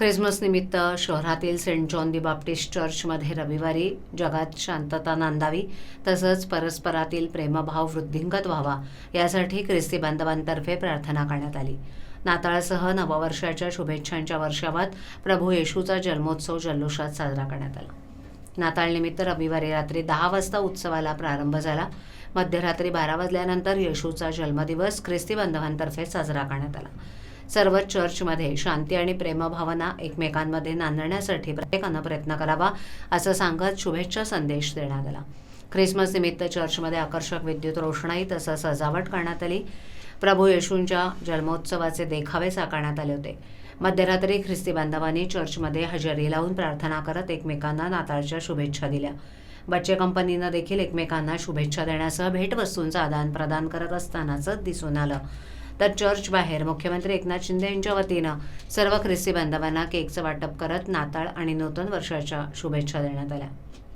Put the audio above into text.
Christmas निमित्त शहरातील Saint John दी Baptist चर्चमध्ये रविवारी जगात शांतता नांदावी तसंच परस्परातील प्रेमभाव वृद्धिंगत व्हावा यासाठी ख्रिस्ती बांधवांतर्फे प्रार्थना करण्यात आली. नाताळसह नववर्षाच्या शुभेच्छांच्या वर्षावात प्रभू येशूचा जन्मोत्सव जल्लोषात साजरा करण्यात आला. नाताळनिमित्त रविवारी रात्री दहा वाजता उत्सवाला प्रारंभ झाला. मध्यरात्री बारा वाजल्यानंतर येशूचा जन्मदिवस ख्रिस्ती बांधवांतर्फे साजरा करण्यात आला. सर्व चर्चमध्ये शांती आणि प्रेमभावना एकमेकांमध्ये नांदण्यासाठी प्रत्येकानं प्रयत्न करावा असं सांगत शुभेच्छा संदेश देण्यात आला. ख्रिसमस निमित्त चर्चमध्ये आकर्षक विद्युत रोषणाई तसंच सजावट करण्यात आली. प्रभू येशूंच्या जन्मोत्सवाचे देखावे साकारण्यात आले होते. मध्यरात्री ख्रिस्ती बांधवांनी चर्चमध्ये हजेरी लावून प्रार्थना करत एकमेकांना नाताळच्या शुभेच्छा दिल्या. बच्चे कंपनीनं देखील एकमेकांना शुभेच्छा देण्यासह भेटवस्तूंचं आदान प्रदान करत असतानाच दिसून आलं. तर चर्च बाहेर. मुख्यमंत्री एकनाथ शिंदे यांच्या वतीनं सर्व ख्रिस्ती बांधवांना केकचं वाटप करत नाताळ आणि नूतन वर्षाच्या शुभेच्छा देण्यात आल्या.